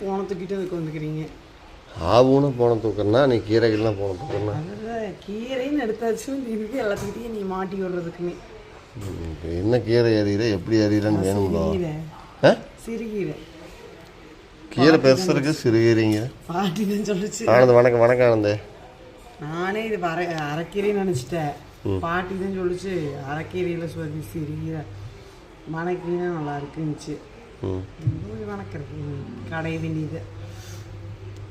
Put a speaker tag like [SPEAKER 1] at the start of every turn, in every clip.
[SPEAKER 1] போன தூக்கிட்டு வந்து வந்துக்கிறீங்க?
[SPEAKER 2] ஆவுன்னு போன தூக்கம்னா நீ கீரைகள்லாம் போன தூக்கம்னா
[SPEAKER 1] கீரைன்னு எடுத்தாச்சுன்னு திருப்பி எல்லாத்துக்கிட்டையும் நீ மாட்டி விடுறதுக்குமே
[SPEAKER 2] என்ன கீரை எறிகிற எப்படி எறிகிறன்னு வேணுங்களோ
[SPEAKER 1] சிறுகீரை.
[SPEAKER 2] கீரை பெருசு இருக்கு சிறுகீரைங்க.
[SPEAKER 1] பாட்டி தான் சொல்லுச்சு.
[SPEAKER 2] ஆனந்த் வணக்கம் வணக்கம் ஆனந்தே.
[SPEAKER 1] நானே இது அரை அரைக்கீரைன்னு நினச்சிட்டேன். பாட்டி தான் சொல்லுச்சு அரைக்கீரையில் சொல்லி சிறுகீரை. மணக்கீரை நல்லா இருக்குன்னுச்சு. வணக்கிறது கடைய வேண்டியது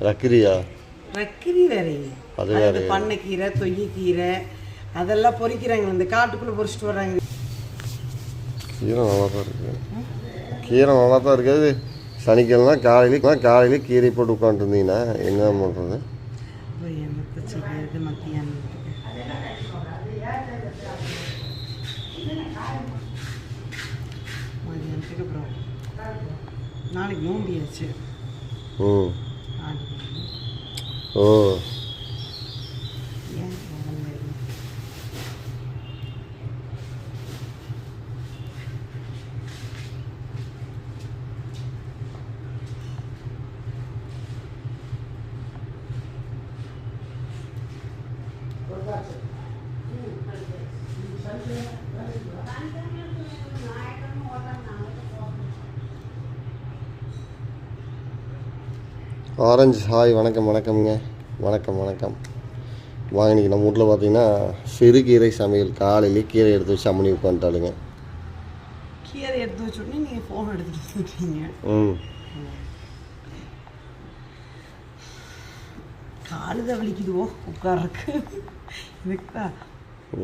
[SPEAKER 2] ரக்கிரியா
[SPEAKER 1] ரக்கிரி வேற
[SPEAKER 2] அது
[SPEAKER 1] பண்ணைக்கீரை தொய்யக்கீரை அதெல்லாம் பொறிக்கிறாங்க இந்த காட்டுக்குள்ளே பொறிச்சிட்டு வர்றாங்க
[SPEAKER 2] கீரை நல்லா தான் கீரை நல்லா தான் இருக்குது சனிக்கிழமை காலையில காலையில கீரை போட்டு உட்காந்துருந்தீங்கன்னா என்ன பண்ணுறது
[SPEAKER 1] மத்தியானத்துக்கு அப்புறம் நாளைக்கு நோம்பியாச்சு நாளைக்கு
[SPEAKER 2] ஓ. ஆரஞ்சு ஹாய் வணக்கம் வணக்கம்ங்க. வணக்கம் வணக்கம். வாங்க இன்னைக்கு நம்ம வீட்டில் பார்த்தீங்கன்னா சிறுகீரை சமையல். காலையிலே கீரை எடுத்து வச்சு அம்மனி உட்காந்துட்டாளுங்க
[SPEAKER 1] கீரை எடுத்து வச்ச உடனே நீங்கள் ஃபோன் எடுத்துட்டு வந்துட்டீங்க
[SPEAKER 2] ம்.
[SPEAKER 1] காலுத வலிக்குதுவோ உட்கார்றக்கு இதுக்கா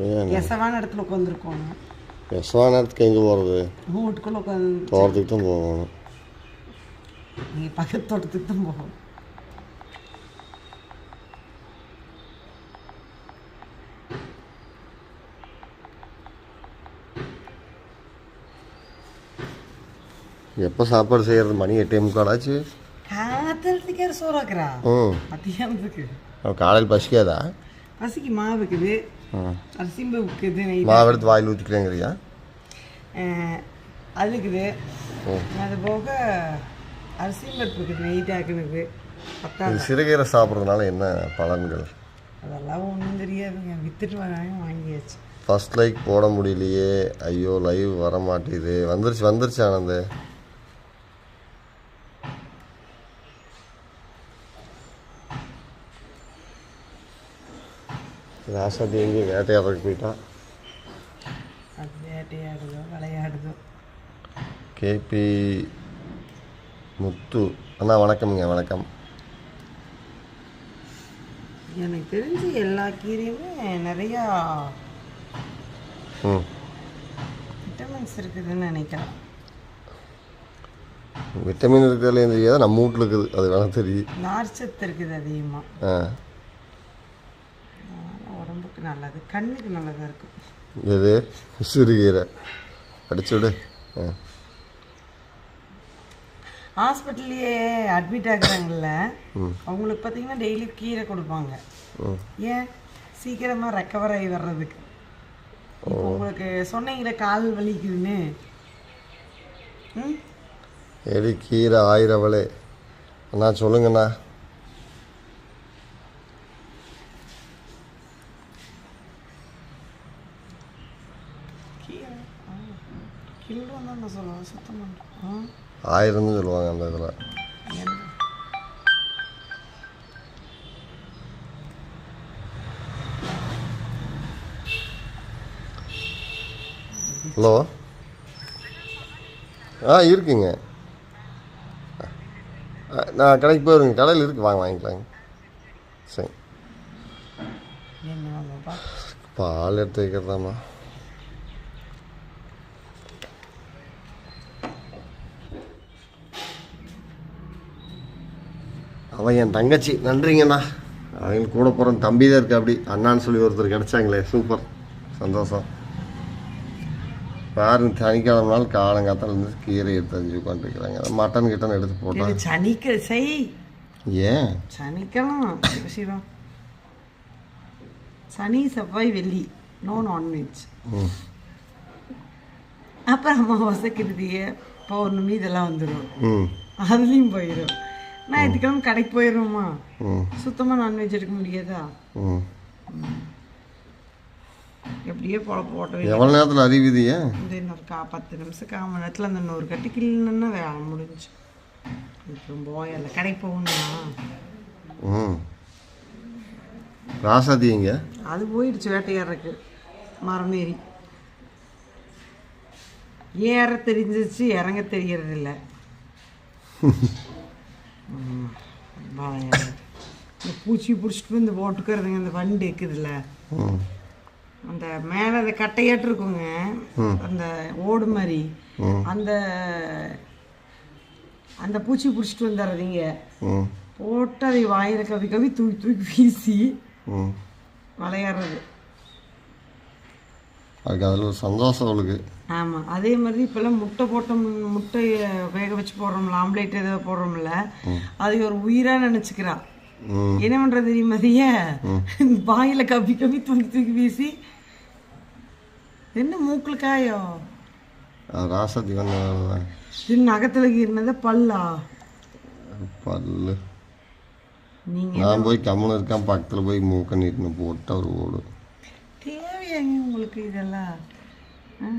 [SPEAKER 2] ஏன்
[SPEAKER 1] கெசவான இடத்துல உட்காந்துருக்கோம்
[SPEAKER 2] எஸ்வா நேரத்துக்கு எங்கே போகிறது
[SPEAKER 1] வீட்டுக்குள்ளே உட்காந்து
[SPEAKER 2] தோட்டத்துக்கு தான் போகணும்
[SPEAKER 1] நீங்கள் பக்கத்து தோட்டத்துக்கு தான் போகணும்
[SPEAKER 2] எப்போ சாப்பாடு செய்கிறது மணி எட்டே முக்கால் ஆச்சு. அவன் காலையில் பசிக்காதா?
[SPEAKER 1] பசிக்கு மாவு இருக்குது. அரிசிம்பு இருக்குது
[SPEAKER 2] மாவு எடுத்து வாயில் ஊற்றிக்கிறேங்கிறியா
[SPEAKER 1] அது இருக்குது. அது போக அரிசியும் பருப்பு இருக்குது நெய் டாக்குனுது பத்தாது.
[SPEAKER 2] இது சிறுகீரை சாப்பிட்றதுனால என்ன பலன்கள்?
[SPEAKER 1] அதெல்லாம் ஒன்றும் தெரியாதுங்க. வித்துட்டு வராங்க வாங்கியாச்சு.
[SPEAKER 2] ஃபர்ஸ்ட் லைக் போட முடியலையே. ஐயோ லைவ் வர மாட்டேங்குது வந்துருச்சு வந்துருச்சு ஆனந்து. ராசாத்தி எங்கேயும் வேட்டையாடுறதுக்கு போயிட்டான்.
[SPEAKER 1] அது வேட்டையாடுதோ விளையாடுதோ.
[SPEAKER 2] கேபி முத்து. அண்ணா வணக்கம்ங்க வணக்கம்.
[SPEAKER 1] எனக்கு தெரிஞ்சு எல்லா கீரையுமே நிறையா
[SPEAKER 2] ம்.
[SPEAKER 1] விட்டமின்ஸ் இருக்குதுன்னு நினைக்கிறேன்.
[SPEAKER 2] விட்டமின் இருக்கிறதுலேயும் தெரியாது நம்ம வீட்டில் இருக்குது. அது வேணா தெரியும்.
[SPEAKER 1] நார்ச்சத்து இருக்குது அதிகமாக
[SPEAKER 2] ஆ.
[SPEAKER 1] நல்லது. கண்ணுக்கு நல்லதாக இருக்கும்.
[SPEAKER 2] எது சிறுகீரை அடிச்சு விடு. ஆ.
[SPEAKER 1] ஹாஸ்பிட்டல்லையே அட்மிட் ஆகுறாங்கல்ல அவங்களுக்கு பார்த்தீங்கன்னா டெய்லி கீரை கொடுப்பாங்க. ஏன்? சீக்கிரமாக ரெக்கவர் ஆகி வர்றதுக்கு. உங்களுக்கு சொன்னீங்களே கால் வலிக்குதுன்னு. ம்?
[SPEAKER 2] எடி கீரை ஆயிரவளே. அண்ணா சொல்லுங்கண்ணா
[SPEAKER 1] கீரை ஆ கில்லும் தான் நான் சொல்லுவேன் சுத்தம் பண்ணுறேன்
[SPEAKER 2] ஆயிரம்னு சொல்லுவாங்க அந்த இதில். ஹலோ? ஆ இருக்குங்க. நான் கடைக்கு போயிருங்க. கடையில் இருக்கு. வாங்க வாங்கிக்கலாங்க சரி. பால் எடுத்து வைக்கிறதாம்மா. அவன் என் தங்கச்சி. நன்றிங்கண்ணா. அவங்க கூட போகிற தம்பி தான் இருக்கு அப்படி. அண்ணான்னு சொல்லி ஒருத்தர் கிடைச்சாங்களே. சூப்பர். சந்தோஷம். பாருங்க சனிக்கிழமை நாள் காலங்காத்தால இருந்து கீரை எடுத்து அஞ்சு உட்காந்துருக்குறாங்க மட்டன் கிட்டன் எடுத்து போட்டா.
[SPEAKER 1] இது சனிக்கிழமை செய்
[SPEAKER 2] ஏன்?
[SPEAKER 1] சனிக்கிழமை. சனி செவ்வாய் வெள்ளி. நோ நான்வெஜ் அப்புறம் அமாவாசை கிருதிய பௌர்ணமி இதெல்லாம் வந்துடும் அதுலேயும் போயிடும் ஞாயிற்றுக்கிழமை கடைக்கு போயிடுவோமா? சுத்தமாக நான்வெஜ் எடுக்க முடியாதா? எப்படியோ பொழப்பு ஓட்ட.
[SPEAKER 2] எவ்வளோ நேரத்தில் அறிவிதியா
[SPEAKER 1] இந்த இன்னொரு கா பத்து நிமிஷம் கால் மணி நேரத்தில் அந்த நூறு கட்டி கிள்ளணுன்னா வேலை முடிஞ்சு. இப்போ போயல கடைக்கு போகணுமா?
[SPEAKER 2] ம். ராசாதி எங்க?
[SPEAKER 1] அது போயிடுச்சு வேட்டையாடுறதுக்கு. மரம் ஏறி ஏற தெரிஞ்சிச்சு இறங்க தெரியறது இல்லை இந்த பூச்சி பிடிச்சிட்டு இந்த போட்டுக்கிறதுங்க இந்த வண்டு இருக்குதுல்ல அந்த மேலே அந்த கட்டையாட்டு இருக்குங்க. அந்த ஓடு மாதிரி. அந்த அந்த பூச்சி பிடிச்சிட்டு வந்துடுறதுங்க போட்டு அதை வாயில கவி கவி தூக்கி தூக்கி வீசி விளையாடுறது.
[SPEAKER 2] அதுக்கு அதில் ஒரு சந்தோஷம் அவளுக்கு.
[SPEAKER 1] ஆமாம் அதே மாதிரி இப்போல்லாம் முட்டை போட்டோம் முட்டையை வேக வச்சு போடுறோம்ல ஆம்லேட் ஏதோ போடுறோம்ல அது ஒரு உயிராக நினச்சிக்கிறா.
[SPEAKER 2] ம்.
[SPEAKER 1] என்ன பண்ணுறது தெரியுமா அதைய? வாயில் கப்பி கப்பி தூக்கி தூக்கி வீசி. என்ன மூக்கில்
[SPEAKER 2] அது ராசாதி
[SPEAKER 1] இது நகத்தில் கீறினதா பல்லா?
[SPEAKER 2] பல்லு. நான் போய் கம்முன்னு இருக்கேன் பக்கத்தில் போய் மூக்க நீட்டினு போட்டு அவர் ஓடும்
[SPEAKER 1] தேவையாங்க உங்களுக்கு இதெல்லாம் ஆ?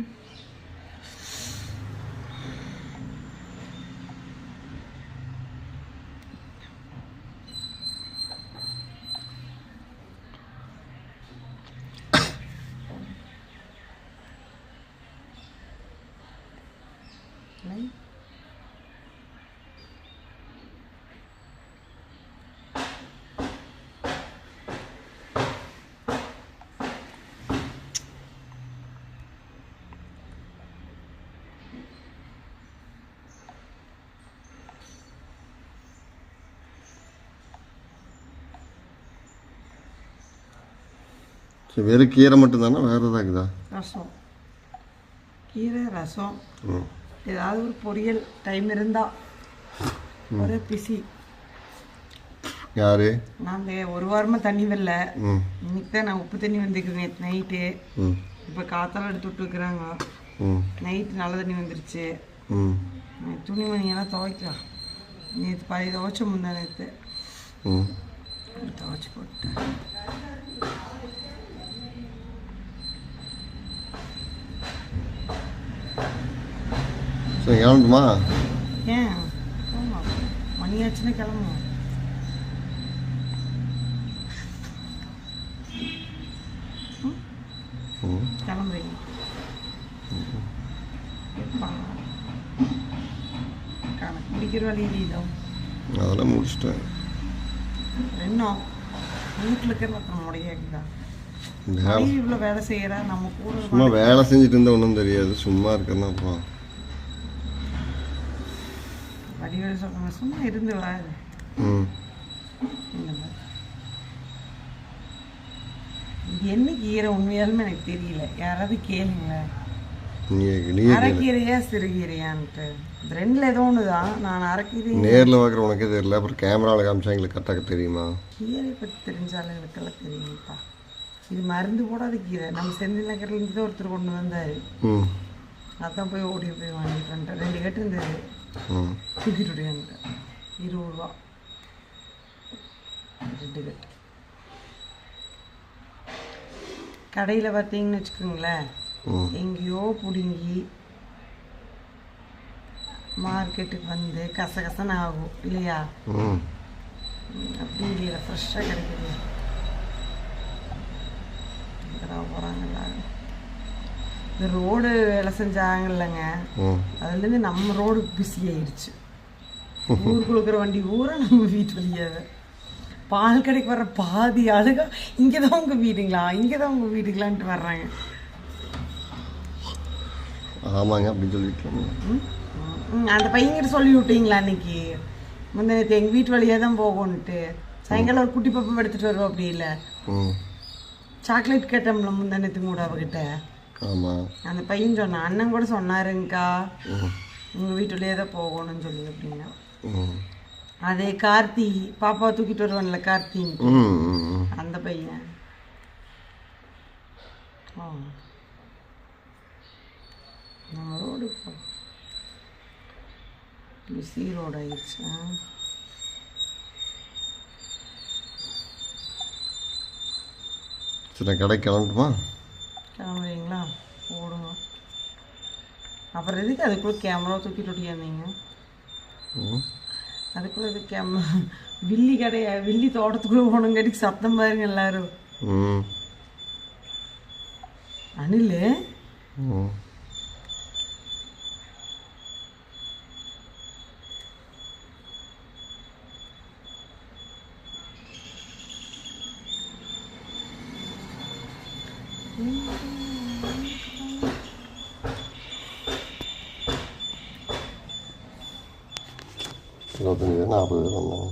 [SPEAKER 1] இல்லை?
[SPEAKER 2] சரி வெறும் கீரை மட்டும்தானே? வேறு எதாவது இருக்குதா?
[SPEAKER 1] ரசம். கீரை ரசம்.
[SPEAKER 2] ம்
[SPEAKER 1] ஏதாவது ஒரு பொரியல் டைம் இருந்தா. ஒரே பிசி.
[SPEAKER 2] யாரு?
[SPEAKER 1] நான் இந்த ஒரு வாரமாக தண்ணி வரல.
[SPEAKER 2] ம்.
[SPEAKER 1] இன்னைக்கு தான் நான் உப்பு தண்ணி வந்துருக்குது நேற்று நைட்டு.
[SPEAKER 2] ம்.
[SPEAKER 1] இப்போ காத்தால எடுத்து விட்டுருக்குறாங்க
[SPEAKER 2] ம்.
[SPEAKER 1] நைட்டு நல்ல தண்ணி வந்துருச்சு.
[SPEAKER 2] ம்.
[SPEAKER 1] துணிமணியெல்லாம் துவைக்கலாம் நேற்று பழைய துவைச்ச முந்தா நேற்று
[SPEAKER 2] ம்.
[SPEAKER 1] துவைச்சி போட்டேன்
[SPEAKER 2] சரி கிளம்பட்டுமா?
[SPEAKER 1] ஏன்? போமா மணியாச்சுன்னா கிளம்புவோம் கிளம்புறீங்க. கணக்கு பிடிக்கிற வழி இதோ
[SPEAKER 2] அதெல்லாம் முடிச்சிட்டேன்.
[SPEAKER 1] இன்னும் வீட்டில் இருக்கிற அப்புறம் மனைவி இவ்வளோ வேலை செய்கிறா நம்ம கூட
[SPEAKER 2] சும்மா வேலை செஞ்சுட்டு இருந்தால் ஒன்றும் தெரியாது. சும்மா இருக்கிறனா அப்புறம்.
[SPEAKER 1] வடிவேலு சொல்லுங்க சும்மா இருந்து வா
[SPEAKER 2] ம்.
[SPEAKER 1] இந்த மாதிரி. இது என்ன கீரை உண்மையாலுமே எனக்கு தெரியல. யாராவது கேளுங்களேன். அரைக்கீரையா சிறுகீரையான்ட்டு. ரெண்டுல ஏதோ ஒன்று தான் நான் அரைக்கீரை
[SPEAKER 2] நேரில் பார்க்குற உனக்கே தெரியல. அப்புறம் கேமராவில் காமிச்சா எங்களுக்கு கரெக்டாக தெரியுமா?
[SPEAKER 1] கீரை பற்றி தெரிஞ்ச ஆளுங்களுக்கெல்லாம் தெரியுங்கப்பா இது மருந்து போடாத கீரை. நம்ம செந்தில் நகர்லேருந்து தான் ஒருத்தர் கொண்டு வந்தார். அதான் போய் ஓடி போய் வாங்கிட்டு வந்துட்டேன். ரெண்டு கட்டு இருந்தது. தூக்கிட்டு ஓடியாந்துட்டேன் இருபது ரூபா ரெண்டு கட்டு கடையில் பார்த்தீங்கன்னு வச்சுக்கோங்களேன் எங்கேயோ பிடுங்கி மார்க்கெட்டுக்கு வந்து கசகசன்னு ஆகும் இல்லையா? அப்படி இல்லையா ஃப்ரெஷ்ஷாக கிடைக்குது போகிறாங்க எல்லாரும் இந்த ரோடு வேலை செஞ்சாங்கல்லங்க.
[SPEAKER 2] ம்
[SPEAKER 1] அதுலேருந்து நம்ம ரோடு பிஸி ஆயிடுச்சு. ஊருக்குள்ள இருக்கிற வண்டி ஊரா நம்ம வீட்டு வழியாக பால் கடைக்கு வர்ற பாதி ஆளுக இங்கே தான் உங்கள் வீடுங்களா? இங்கே தான் உங்கள் வீடுங்களான்ட்டு வர்றாங்க.
[SPEAKER 2] ஆமாங்க அப்படின்னு?
[SPEAKER 1] ம், அந்த பையன்கிட்ட சொல்லி விட்டீங்களா அன்னைக்கு முந்தின எங்கள் வீட்டு வழியாக தான் போகணுன்ட்டு சாயங்காலம் ஒரு குட்டி பப்பம் எடுத்துகிட்டு வருவோம் அப்படி இல்லை சாக்லேட் கேட்டோம்ல முந்தானத்துக்கு கூட அவகிட்ட
[SPEAKER 2] ஆமாம்
[SPEAKER 1] அந்த பையன் சொன்னான் அண்ணன் கூட சொன்னாருங்கக்கா. உங்கள் வீட்டு வழியாக தான் போகணும்னு சொல்லி அப்படின்னா. அதே கார்த்தி பாப்பா தூக்கிட்டு வருவான்ல கார்த்தி அந்த பையன். நம்ம ரோடு போ பிஸி ரோடு ஆயிடுச்சு ஆ.
[SPEAKER 2] சரி நான் கடைக்கு கிளம்பட்டுமா?
[SPEAKER 1] கிளம்புறீங்களா? போடுங்க. அப்புறம் எதுக்கு அதுக்குள்ளே கேமரா தூக்கிட்டு ஒட்டியாந்தீங்க?
[SPEAKER 2] ம்.
[SPEAKER 1] அதுக்குள்ளே இது கேமரா வில்லி கடைய? வில்லி தோட்டத்துக்குள்ளே போனங்காட்டி சத்தம் பாருங்க எல்லாரும். அனில்
[SPEAKER 2] இருபத்தஞ்சி பேர் நாற்பது பேர் வந்தாங்க